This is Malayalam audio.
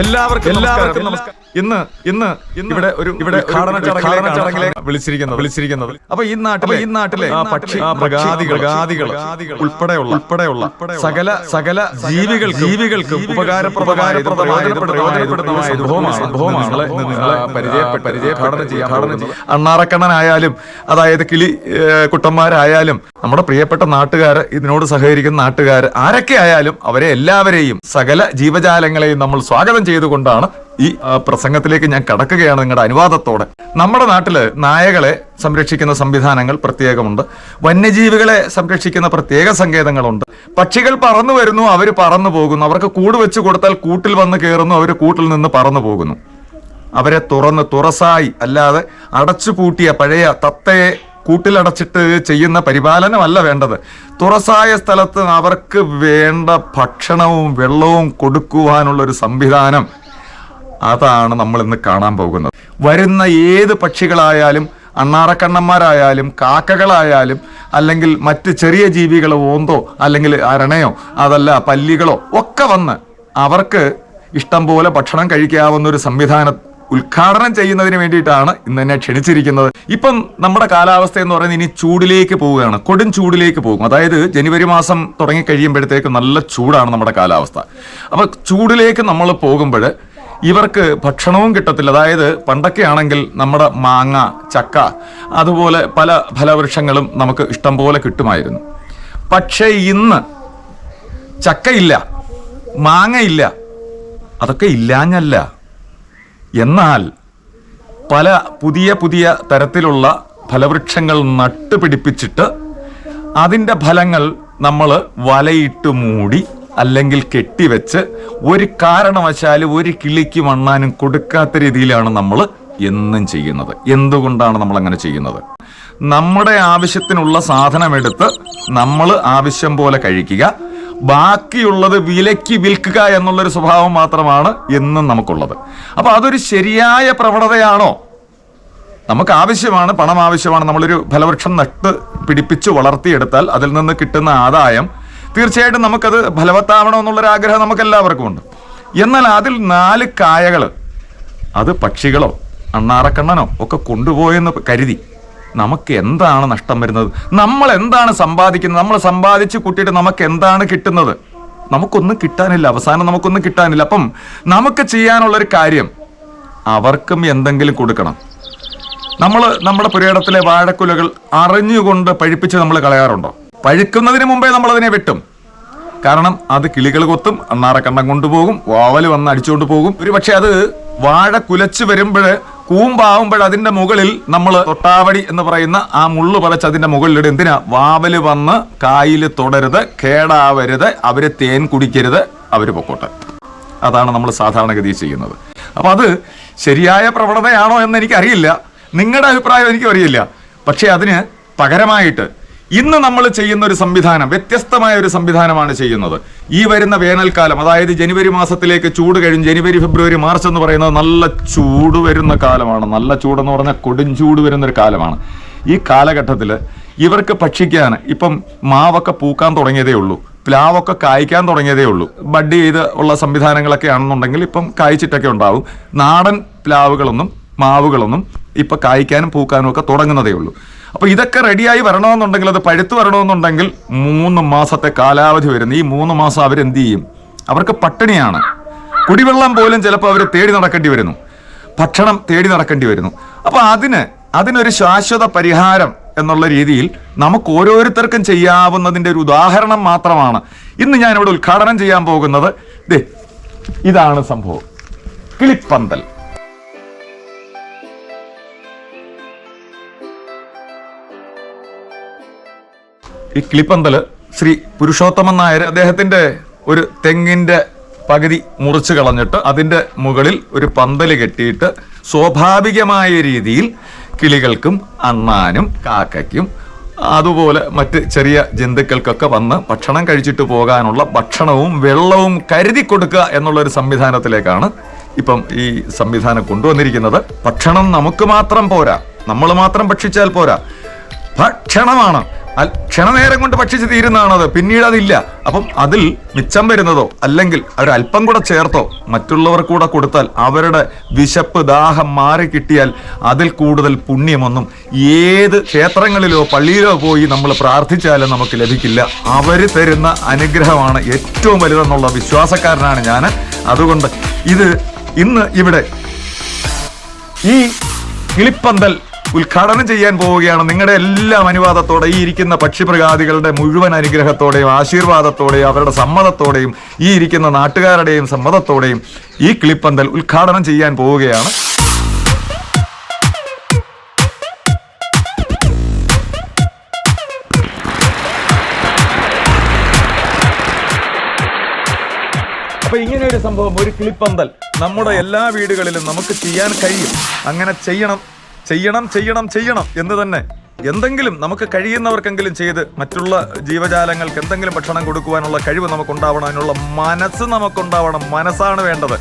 എല്ലാവർക്കും എല്ലാവർക്കും നമസ്കാരം. ഇന്ന് ഇന്ന് ഇവിടെ ഒരു ഇവിടെ ഉദ്ഘാടന ചടങ്ങിലെ ചടങ്ങിലേക്ക് വിളിച്ചിരിക്കുന്നത്. വിളിച്ചിരിക്കുന്നത്. അപ്പൊ ഈ നാട്ടിലെ ഈ നാട്ടിലെ പക്ഷി മൃഗാദികൾ മൃഗാദികൾ ഉൾപ്പെടെയുള്ള ഉൾപ്പെടെയുള്ള സകല സകല ജീവികൾ ജീവികൾക്കും ഉപകാരപ്രദമായ സംഭവമാണ്. സംഭവമാണ്. നിങ്ങളെ പരിചയപ്പെട്ട് പോകുന്നത്. അണ്ണാറക്കണ്ണനായാലും അതായത് കിളി കുട്ടന്മാരായാലും നമ്മുടെ പ്രിയപ്പെട്ട നാട്ടുകാർ ഇതിനോട് സഹകരിക്കുന്ന നാട്ടുകാർ ആരൊക്കെ ആയാലും അവരെ എല്ലാവരെയും സകല ജീവജാലങ്ങളെയും നമ്മൾ സ്വാഗതം ചെയ്തുകൊണ്ടാണ് ഈ പ്രസംഗത്തിലേക്ക് ഞാൻ കടക്കുകയാണ് നിങ്ങളുടെ അനുവാദത്തോടെ. നമ്മുടെ നാട്ടിൽ നായകളെ സംരക്ഷിക്കുന്ന സംവിധാനങ്ങൾ പ്രത്യേകമുണ്ട്. വന്യജീവികളെ സംരക്ഷിക്കുന്ന പ്രത്യേക സങ്കേതങ്ങളുണ്ട്. പക്ഷികൾ പറന്നു വരുന്നു അവർ പറന്നു പോകുന്നു. അവർക്ക് കൂട് വെച്ച് കൊടുത്താൽ കൂട്ടിൽ വന്ന് കയറുന്നു അവർ കൂട്ടിൽ നിന്ന് പറന്നു പോകുന്നു. അവരെ തുറന്ന് തുറസായി അല്ലാതെ അടച്ചു പൂട്ടിയ പഴയ തത്തയെ കൂട്ടിലടച്ചിട്ട് ചെയ്യുന്ന പരിപാലനമല്ല വേണ്ടത്. തുറസായ സ്ഥലത്ത് അവർക്ക് വേണ്ട ഭക്ഷണവും വെള്ളവും കൊടുക്കുവാനുള്ളൊരു സംവിധാനം അതാണ് നമ്മൾ ഇന്ന് കാണാൻ പോകുന്നത്. വരുന്ന ഏത് പക്ഷികളായാലും അണ്ണാറക്കണ്ണന്മാരായാലും കാക്കകളായാലും അല്ലെങ്കിൽ മറ്റ് ചെറിയ ജീവികൾ ഓന്തോ അല്ലെങ്കിൽ അരണയോ അതല്ല പല്ലികളോ ഒക്കെ വന്ന് അവർക്ക് ഇഷ്ടം പോലെ ഭക്ഷണം കഴിക്കാവുന്ന ഒരു സംവിധാനം ഉദ്ഘാടനം ചെയ്യുന്നതിന് വേണ്ടിയിട്ടാണ് ഇന്ന് എന്നെ ക്ഷണിച്ചിരിക്കുന്നത്. ഇപ്പം നമ്മുടെ കാലാവസ്ഥ എന്ന് പറയുന്നത് ഇനി ചൂടിലേക്ക് പോവുകയാണ്. കൊടും ചൂടിലേക്ക് പോകും. അതായത് ജനുവരി മാസം തുടങ്ങി കഴിയുമ്പോഴത്തേക്ക് നല്ല ചൂടാണ് നമ്മുടെ കാലാവസ്ഥ. അപ്പൊ ചൂടിലേക്ക് നമ്മൾ പോകുമ്പോൾ ഇവർക്ക് ഭക്ഷണവും കിട്ടത്തില്ല. അതായത് പണ്ടൊക്കെ ആണെങ്കിൽ നമ്മുടെ മാങ്ങ ചക്ക അതുപോലെ പല ഫലവൃക്ഷങ്ങളും നമുക്ക് ഇഷ്ടം പോലെ കിട്ടുമായിരുന്നു. പക്ഷേ ഇന്ന് ചക്കയില്ല മാങ്ങയില്ല അതൊക്കെ ഇല്ലാഞ്ഞല്ല. എന്നാൽ പല പുതിയ പുതിയ തരത്തിലുള്ള ഫലവൃക്ഷങ്ങൾ നട്ടുപിടിപ്പിച്ചിട്ട് അതിന്റെ ഫലങ്ങൾ നമ്മൾ വലയിട്ട് മൂടി അല്ലെങ്കിൽ കെട്ടിവെച്ച് ഒരു കാരണവശാലും ഒരു കിളിക്ക് മണ്ണാനും കൊടുക്കാത്ത രീതിയിലാണ് നമ്മൾ എന്നും ചെയ്യുന്നത്. എന്തുകൊണ്ടാണ് നമ്മൾ അങ്ങനെ ചെയ്യുന്നത്? നമ്മുടെ ആവശ്യത്തിനുള്ള സാധനമെടുത്ത് നമ്മൾ ആവശ്യം പോലെ കഴിക്കുക. ബാക്കിയുള്ളത് വിലയ്ക്ക് വിൽക്കുക എന്നുള്ളൊരു സ്വഭാവം മാത്രമാണ് എന്നും നമുക്കുള്ളത്. അപ്പോൾ അതൊരു ശരിയായ പ്രവണതയാണോ? നമുക്ക് ആവശ്യമാണ് പണം ആവശ്യമാണ് നമ്മളൊരു ഫലവൃക്ഷം നട്ട് പിടിപ്പിച്ച് വളർത്തിയെടുത്താൽ അതിൽ നിന്ന് കിട്ടുന്ന ആദായം. തീർച്ചയായിട്ടും നമുക്കത് ഫലവത്താവണം എന്നുള്ളൊരു ആഗ്രഹം നമുക്ക് എല്ലാവർക്കും ഉണ്ട്. എന്നാൽ അതിൽ നാല് കായകൾ അത് പക്ഷികളോ അണ്ണാറക്കണ്ണനോ ഒക്കെ കൊണ്ടുപോയെന്ന് കരുതി. നമുക്ക് എന്താണ് നഷ്ടം വരുന്നത്? നമ്മൾ എന്താണ് സമ്പാദിക്കുന്നത്? നമ്മൾ സമ്പാദിച്ച് കൂട്ടിയിട്ട് നമുക്ക് എന്താണ് കിട്ടുന്നത്? നമുക്കൊന്നും കിട്ടാനില്ല. അവസാനം നമുക്കൊന്നും കിട്ടാനില്ല. അപ്പം നമുക്ക് ചെയ്യാനുള്ളൊരു കാര്യം അവർക്കും എന്തെങ്കിലും കൊടുക്കണം. നമ്മൾ നമ്മുടെ പുരയിടത്തിലെ വാഴക്കുലകൾ അറിഞ്ഞുകൊണ്ട് പഴിപ്പിച്ച് നമ്മൾ കളയാറുണ്ടോ? പഴുക്കുന്നതിന് മുമ്പേ നമ്മൾ അതിനെ വെട്ടും. കാരണം അത് കിളികൾ കൊത്തും അണ്ണാറക്കണ്ണം കൊണ്ടുപോകും വാവൽ വന്ന് അടിച്ചുകൊണ്ട് പോകും. ഒരു പക്ഷെ അത് വാഴ കുലച്ച് വരുമ്പോൾ കൂമ്പാവുമ്പോൾ അതിന്റെ മുകളിൽ നമ്മൾ തൊട്ടാവടി എന്ന് പറയുന്ന ആ മുള്ളു പതച്ച് അതിന്റെ മുകളിലിട്ട് എന്തിനാ? വാവൽ വന്ന് കായിൽ തുടരുത് കേടാവരുത് അവർ തേൻ കുടിക്കരുത് അവർ പൊക്കോട്ടെ. അതാണ് നമ്മൾ സാധാരണഗതി ചെയ്യുന്നത്. അപ്പൊ അത് ശരിയായ പ്രവണതയാണോ എന്ന് എനിക്കറിയില്ല. നിങ്ങളുടെ അഭിപ്രായം എനിക്കും അറിയില്ല. പക്ഷെ അതിന് പകരമായിട്ട് ഇന്ന് നമ്മൾ ചെയ്യുന്ന ഒരു സംവിധാനം വ്യത്യസ്തമായ ഒരു സംവിധാനമാണ് ചെയ്യുന്നത്. ഈ വരുന്ന വേനൽക്കാലം അതായത് ജനുവരി മാസത്തിലേക്ക് ചൂട് കഴിഞ്ഞ് ജനുവരി ഫെബ്രുവരി മാർച്ച് എന്ന് പറയുന്നത് നല്ല ചൂട് വരുന്ന കാലമാണ്. നല്ല ചൂടെന്ന് പറഞ്ഞാൽ കൊടും ചൂട് വരുന്ന ഒരു കാലമാണ്. ഈ കാലഘട്ടത്തിൽ ഇവർക്ക് ഭക്ഷിക്കാൻ ഇപ്പം മാവൊക്കെ പൂക്കാൻ തുടങ്ങിയതേ ഉള്ളൂ. പ്ലാവൊക്കെ കായ്ക്കാൻ തുടങ്ങിയതേ ഉള്ളൂ. ബഡ് ചെയ്ത് ഉള്ള സംവിധാനങ്ങളൊക്കെ ആണെന്നുണ്ടെങ്കിൽ ഇപ്പം കായ്ച്ചിട്ടൊക്കെ ഉണ്ടാവും. നാടൻ പ്ലാവുകളൊന്നും മാവുകളൊന്നും ഇപ്പം കായ്ക്കാനും പൂക്കാനും ഒക്കെ തുടങ്ങുന്നതേ ഉള്ളൂ. അപ്പൊ ഇതൊക്കെ റെഡിയായി വരണമെന്നുണ്ടെങ്കിൽ അത് പഴുത്ത് വരണമെന്നുണ്ടെങ്കിൽ മൂന്ന് മാസത്തെ കാലാവധി വരുന്നു. ഈ മൂന്ന് മാസം അവരെന്ത് ചെയ്യും? അവർക്ക് പട്ടിണിയാണ്. കുടിവെള്ളം പോലും ചിലപ്പോൾ അവർ തേടി നടക്കേണ്ടി വരുന്നു. ഭക്ഷണം തേടി നടക്കേണ്ടി വരുന്നു. അപ്പൊ അതിന് അതിനൊരു ശാശ്വത പരിഹാരം എന്നുള്ള രീതിയിൽ നമുക്ക് ഓരോരുത്തർക്കും ചെയ്യാവുന്നതിന്റെ ഒരു ഉദാഹരണം മാത്രമാണ് ഇന്ന് ഞാൻ ഇവിടെ ഉദ്ഘാടനം ചെയ്യാൻ പോകുന്നത്. ഇതാണ് സംഭവം. കിളിപ്പന്തൽ. ഈ കിളിപ്പന്തൽ ശ്രീ പുരുഷോത്തമൻ നായർ അദ്ദേഹത്തിന്റെ ഒരു തെങ്ങിന്റെ പകുതി മുറിച്ച് കളഞ്ഞിട്ട് അതിന്റെ മുകളിൽ ഒരു പന്തൽ കെട്ടിയിട്ട് സ്വാഭാവികമായ രീതിയിൽ കിളികൾക്കും അണ്ണാനും കാക്കയ്ക്കും അതുപോലെ മറ്റ് ചെറിയ ജന്തുക്കൾക്കൊക്കെ വന്ന് ഭക്ഷണം കഴിച്ചിട്ട് പോകാനുള്ള ഭക്ഷണവും വെള്ളവും കരുതി കൊടുക്കുക എന്നുള്ള ഒരു സംവിധാനത്തിലേക്കാണ് ഇപ്പം ഈ സംവിധാനം കൊണ്ടുവന്നിരിക്കുന്നത്. ഭക്ഷണം നമുക്ക് മാത്രം പോരാ. നമ്മൾ മാത്രം ഭക്ഷിച്ചാൽ പോരാ. ഭക്ഷണമാണ് ക്ഷണനേരം കൊണ്ട് ഭക്ഷിച്ച് തീരുന്നതാണത്. പിന്നീട് അതില്ല. അപ്പം അതിൽ മിച്ചം വരുന്നതോ അല്ലെങ്കിൽ അവരൽപ്പം കൂടെ ചേർത്തോ മറ്റുള്ളവർ കൂടെ കൊടുത്താൽ അവരുടെ വിശപ്പ് ദാഹം മാറി കിട്ടിയാൽ അതിൽ കൂടുതൽ പുണ്യമൊന്നും ഏത് ക്ഷേത്രങ്ങളിലോ പള്ളിയിലോ പോയി നമ്മൾ പ്രാർത്ഥിച്ചാലും നമുക്ക് ലഭിക്കില്ല. അവർ തരുന്ന അനുഗ്രഹമാണ് ഏറ്റവും വലുതെന്നുള്ള വിശ്വാസക്കാരനാണ് ഞാൻ. അതുകൊണ്ട് ഇത് ഇന്ന് ഇവിടെ ഈ കിളിപ്പന്തൽ ഉദ്ഘാടനം ചെയ്യാൻ പോവുകയാണ്. നിങ്ങളുടെ എല്ലാം അനുവാദത്തോടെ ഈ ഇരിക്കുന്ന പക്ഷിമൃഗാദികളുടെ മുഴുവൻ അനുഗ്രഹത്തോടെയും ആശീർവാദത്തോടെയും അവരുടെ സമ്മതത്തോടെയും ഈ ഇരിക്കുന്ന നാട്ടുകാരുടെയും സമ്മതത്തോടെയും ഈ കിളിപ്പന്തൽ ഉദ്ഘാടനം ചെയ്യാൻ പോവുകയാണ്. അപ്പൊ ഇങ്ങനെ ഒരു സംഭവം ഒരു കിളിപ്പന്തൽ നമ്മുടെ എല്ലാ വീടുകളിലും നമുക്ക് ചെയ്യാൻ കഴിയും. അങ്ങനെ ചെയ്യണം. ചെയ്യണം ചെയ്യണം ചെയ്യണം എന്ന് തന്നെ. എന്തെങ്കിലും നമുക്ക് കഴിയുന്നവർക്കെങ്കിലും ചെയ്ത് മറ്റുള്ള ജീവജാലങ്ങൾക്ക് എന്തെങ്കിലും ഭക്ഷണം കൊടുക്കുവാനുള്ള കഴിവ് നമുക്കുണ്ടാവണം അതിനുള്ള മനസ്സ് നമുക്കുണ്ടാവണം മനസ്സാണ് വേണ്ടത്.